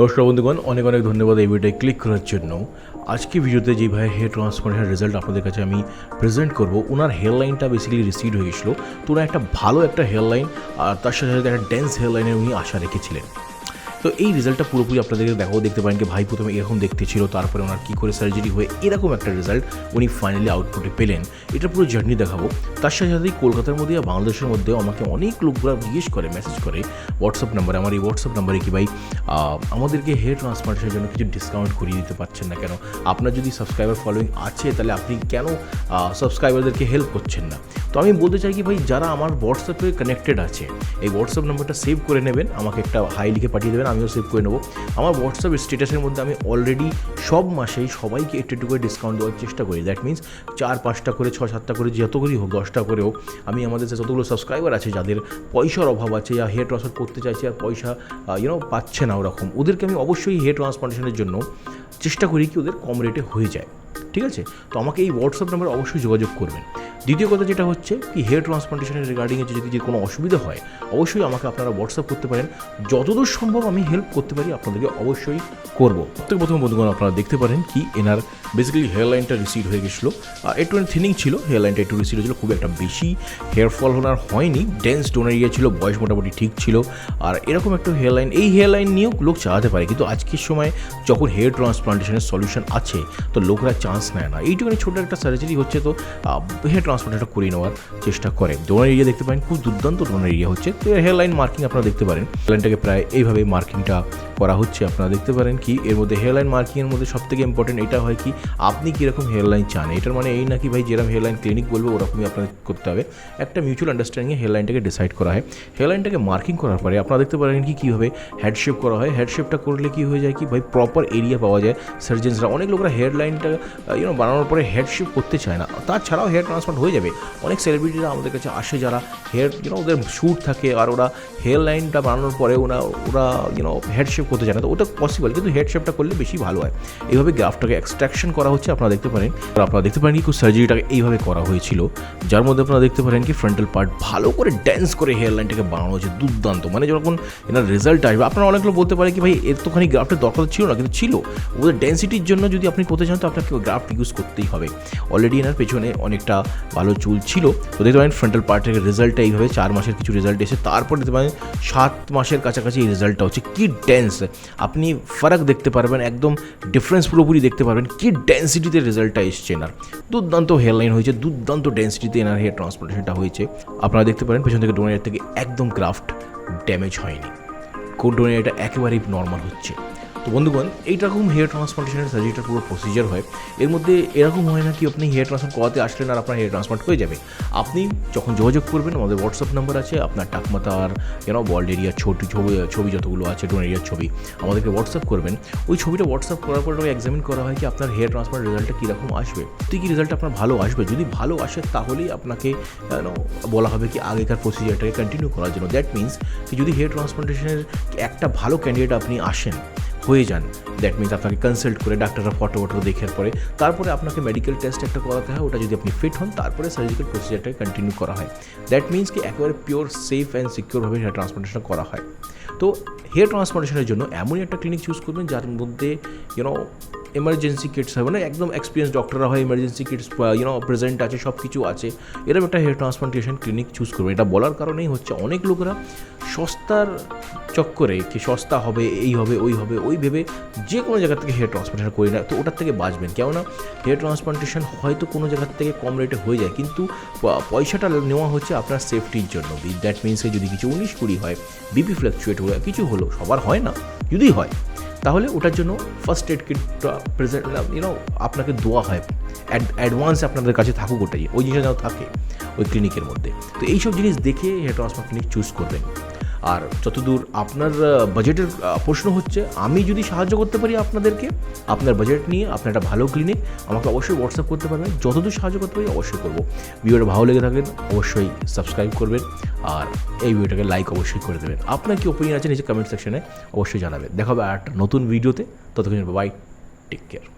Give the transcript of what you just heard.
দর্শক বন্ধুগণ, অনেক অনেক ধন্যবাদ এই ভিডিওটায় ক্লিক করার জন্য। আজকে ভিডিওতে যে ভাই হেয়ার ট্রান্সপ্লান্টের রেজাল্ট আপনাদের কাছে আমি প্রেজেন্ট করব ওনার হেয়ার লাইনটা বেসিক্যালি রিসিভ হয়েছিল তো ওনার একটা ভালো একটা হেয়ার লাইন আর তার সাথে সাথে একটা ডেন্স হেয়ার লাইনের উনি আশা রেখেছিলেন। তো এই রেজাল্টটা পুরোপুরি আপনাদেরকে দেখাও, দেখতে পারেন কি ভাই প্রথমে এরকম দেখতে ছিল, তারপরে ওনার কী করে সার্জারি হয়ে এরকম একটা রেজাল্ট উনি ফাইনালি আউটপুটে পেলেন। এটা পুরো জার্নি দেখাবো। তার সাথে সাথেই কলকাতার মধ্যে আর বাংলাদেশের মধ্যেও আমাকে অনেক লোকরা জিজ্ঞেস করে মেসেজ করে হোয়াটসঅ্যাপ নাম্বারে আমার এই হোয়াটসঅ্যাপ নাম্বারে কি ভাই আমাদেরকে হেয়ার ট্রান্সপ্লান্টেশনের জন্য কিছু ডিসকাউন্ট করিয়ে দিতে পারছেন না কেন? আপনার যদি সাবস্ক্রাইবার ফলোয়িং আছে, তাহলে আপনি কেন সাবস্ক্রাইবারদেরকে হেল্প করছেন না? তো আমি বলতে চাই কি ভাই, যারা আমার হোয়াটসঅ্যাপে কানেক্টেড আছে, এই হোয়াটসঅ্যাপ নাম্বারটা সেভ করে নেবেন, আমাকে একটা হাই লিখে পাঠিয়ে দেবেন। আমিও সেভ করে নেব। আমার হোয়াটসঅ্যাপ স্ট্যাটাসের মধ্যে আমি অলরেডি সব মাসেই সবাইকে একটু একটু করে ডিসকাউন্ট দেওয়ার চেষ্টা করি। দ্যাট মিন্স চার, পাঁচটা করে, ছ, সাতটা করে যত করেই হোক, দশটা করেও আমি আমাদের যে যতগুলো সাবস্ক্রাইবার আছে, যাদের পয়সার অভাব আছে বা হেয়ার ট্রান্সফার করতে চাইছে আর পয়সা ইউনো পাচ্ছে না ওরকম, ওদেরকে আমি অবশ্যই হেয়ার ট্রান্সপ্লান্টেশনের জন্য চেষ্টা করি কি ওদের কম রেটে হয়ে যায়। ঠিক আছে? তো আমাকে এই হোয়াটসঅ্যাপ নাম্বারে অবশ্যই যোগাযোগ করবেন। দ্বিতীয় কথা যেটা হচ্ছে কি হেয়ার ট্রান্সপ্লান্টেশনের রিগার্ডিংয়ে যদি কোনো অসুবিধা হয়, অবশ্যই আমাকে আপনারা হোয়াটসঅ্যাপ করতে পারেন। যতদূর সম্ভব আমি হেল্প করতে পারি, আপনাদেরকে অবশ্যই করব। প্রত্যেক প্রথম বন্ধুগণ, আপনারা দেখতে পারেন কি এনার বেসিক্যালি হেয়ার লাইনটা রিসিভ হয়ে গেছিল। আর একটু থিনিং ছিল হেয়ার লাইনটা একটু রিসিভ হয়েছিল, খুব একটা বেশি হেয়ার ফল ওনার হয়নি। ডেন্স ডোনার এরিয়া ছিল, বয়স মোটামুটি ঠিক ছিল। আর এরকম একটা হেয়ার লাইন এই হেয়ার লাইন নিয়েও লোক চালাতে পারে, কিন্তু আজকের সময় যখন হেয়ার ট্রান্সপ্লান্টেশনের সলিউশন আছে, তো লোকরা চান্স নেয় না। এইটুখানি ছোটো একটা সার্জারি হচ্ছে তো হেয়ার ট্রান্সপ্লান্টেশনটা করিয়ে নেওয়ার চেষ্টা করে। ডোনার এরিয়া দেখতে পারেন, খুব দুর্দান্ত ডোনার এরিয়া হচ্ছে। তো হেয়ার লাইন মার্কিং আপনারা দেখতে পারেন। লাইনটাকে প্রায় এইভাবে মার্কিংটা করা হচ্ছে, আপনারা দেখতে পারেন কি, এর মধ্যে হেয়ার লাইন মার্কিংয়ের মধ্যে সব থেকে ইম্পর্টেন্ট এটা হয় কি, আপনি কীরকম হেয়ারলাইন চান? এটার মানে এই নাকি ভাই যেরকম হেয়ার লাইন ক্লিনিক বলবে, ওরকমই আপনাদের করতে হবে। একটা মিউচুয়াল আন্ডারস্ট্যান্ডিংয়ে হেয়ার লাইনটাকে ডিসাইড করা হয়। হেয়ার লাইনটাকে মার্কিং করার পরে আপনারা দেখতে পারেন কি কীভাবে হেডশেপ করা হয়। হেডশেপটা করলে কি হয়ে যায় কি, ভাই প্রপার এরিয়া পাওয়া যায়। সার্জেন্সরা অনেক লোকরা হেয়ারলাইনটা ইউনো বানানোর পরে হেডশেপ করতে চায় না। তাছাড়াও হেয়ার ট্রান্সপ্লান্ট হয়ে যাবে। অনেক সেলিব্রিটিরা আমাদের কাছে আসে যারা হেয়ার ইউনো ওদের শ্যুট থাকে, আর ওরা হেয়ার লাইনটা বানানোর পরে ওরা ওরা ইউনো হেড শেপ করতে চায় না তো ওটা পসিবল কিন্তু হেড শেপটা করলে বেশি ভালো হয়। এইভাবে গ্রাফটাকে এক্সট্রাকশন করা হচ্ছে, আপনারা দেখতে পারেন। আপনারা দেখতে পারেন কি সার্জারিটাকে এইভাবে করা হয়েছিল। যার মধ্যে আপনারা দেখতে পারেন কি ফ্রন্টাল পার্ট ভালো করে ড্যান্স করে হেয়ার লাইনটাকে বানানো হয়েছে, দুর্দান্ত। মানে যখন এনার রেজাল্ট আসবে, আপনারা অনেকগুলো বলতে পারে কি, ভাই, এর এতখানি গ্রাফটের দরকার ছিল না, কিন্তু ছিল। ওদের ডেন্সিটির জন্য যদি আপনি করতে চান, তো আপনাকে গ্রাফট ইউজ করতেই হবে। অলরেডি এনার পেছনে অনেকটা ভালো চুল ছিল। তো দেখতে পারেন ফ্রন্টাল পার্টের রেজাল্টটা এইভাবে, চার মাসের কিছু রেজাল্ট এসে, তারপর দেখতে পারেন, সাত মাসের কাছাকাছি এই রেজাল্টটা হচ্ছে। কি ডেন্স আপনি ফারাক দেখতে পারবেন, একদম ডিফারেন্স পুরোপুরি দেখতে পারবেন কি ডেন্সিটিতে রেজাল্টটা এসছে এনার। দুর্দান্ত হেয়ারলাইন হয়েছে, দুর্দান্ত ডেন্সিটিতে এনার হেয়ার ট্রান্সপ্লান্টেশনটা হয়েছে। আপনারা দেখতে পারেন, পেছন থেকে ডোনার থেকে একদম ক্রাফ্ট ড্যামেজ হয়নি। কোড ডোনের এটা একেবারেই নর্মাল হচ্ছে। তো বন্ধুগণ এইরকম হেয়ার ট্রান্সপ্লান্টেশনের সার্জারিটা পুরো প্রসিজার হয়। এর মধ্যে এরকম হয় না কি আপনি হেয়ার ট্রান্সপ্লান্ট করাতে আসলেন আর আপনার হেয়ার ট্রান্সপ্লান্ট হয়ে যাবে। আপনি যখন যোগাযোগ করবেন, আমাদের হোয়াটসঅ্যাপ নাম্বার আছে, আপনার টাকমাতার কেন বল্ড এরিয়ার ছবি ছবি ছবি যতগুলো আছে ডোন এরিয়ার ছবি, আমাদেরকে হোয়াটসঅ্যাপ করবেন। ওই ছবিটা হোয়াটসঅ্যাপ করার পর এক্সামিন করা হয় কি আপনার হেয়ার ট্রান্সপ্লান্ট রেজাল্টটা কীরকম আসবে। তুই কি রেজাল্ট আপনার ভালো আসবে? যদি ভালো আসে, তাহলেই আপনাকে বলা হবে কি আগেকার প্রসিজারটাকে কন্টিনিউ করার জন্য। দ্যাট মিন্স কি যদি হেয়ার ট্রান্সপ্লান্টেশনের একটা ভালো ক্যান্ডিডেট আপনি আসেন হয়ে যান। দ্যাট মিনস আপনাকে কনসাল্ট করে ডাক্তাররা ফটো ফটো দেখার পরে, তারপরে আপনাকে মেডিকেল টেস্ট একটা করাতে হয়, ওটা যদি আপনি ফিট হন, তারপরে সার্জিক্যাল প্রসিজারটাকে কন্টিনিউ করা হয়। দ্যাট মিনস কি একেবারে পিওর সেফ অ্যান্ড সিকিউরভাবে হেয়ার ট্রান্সপ্লান্টেশন করা হয়। তো হেয়ার ট্রান্সপ্লান্টেশনের জন্য এমনই একটা ক্লিনিক চুজ করবেন, যার মধ্যে ইউনো এমার্জেন্সি কিটস হয়। মানে একদম এক্সপিরিয়েন্স ডক্টররা হয় এমার্জেন্সি কিটস ইউনো প্রেজেন্ট আছে সব কিছু আছে। এরকম একটা হেয়ার ট্রান্সপ্লান্টেশন ক্লিনিক চুজ করবে এটা বলার কারণেই হচ্ছে অনেক লোকেরা সস্তার চক্করে, কি সস্তা হবে, এই হবে, ওই হবে, ওই ভেবে যে কোনো জায়গা থেকে হেয়ার ট্রান্সপ্লান্টেশন করি না তো ওটার থেকে বাঁচবেন। কেননা হেয়ার ট্রান্সপ্লান্টেশন হয়তো কোনো জায়গার থেকে কম রেটে হয়ে যায়। কিন্তু পয়সাটা নেওয়া হচ্ছে আপনার সেফটির জন্য। দ্যাট মিনসে যদি কিছু উনিশ কুড়ি হয় বিপি ফ্ল্যাকচুয়েট হয়ে কিছু হলো, সবার হয় না। যদি হয়, তাহলে ওটার জন্য ফার্স্ট এড কিটটা প্রেজেন্ট ইউনো আপনাকে দেওয়া হয়। অ্যাডভান্স আপনাদের কাছে থাকুক ওটাই। ওই জিনিসটা যেন থাকে ওই ক্লিনিকের মধ্যে। তো এইসব জিনিস দেখে হেয়ার ট্রান্সপ্লান্ট ক্লিনিক চুজ করবেন। আর যতদূর আপনার বাজেটের প্রশ্ন হচ্ছে, আমি যদি সাহায্য করতে পারি আপনাদেরকে, আপনার বাজেট নিয়ে, আপনার একটা ভালো ক্লিনিক আমাকে অবশ্যই হোয়াটসঅ্যাপ করতে পারবেন। যতদূর সাহায্য করতে পারি, অবশ্যই করব। ভিডিওটা ভালো লেগে থাকলে অবশ্যই সাবস্ক্রাইব করবেন আর এই ভিডিওটাকে লাইক অবশ্যই করে দেবেন। আপনার কি ওপিনিয়ন আছে, নিচে কমেন্ট সেকশনে অবশ্যই জানাবেন। দেখা হবে আর একটা নতুন ভিডিওতে ততক্ষণ বাই টেক কেয়ার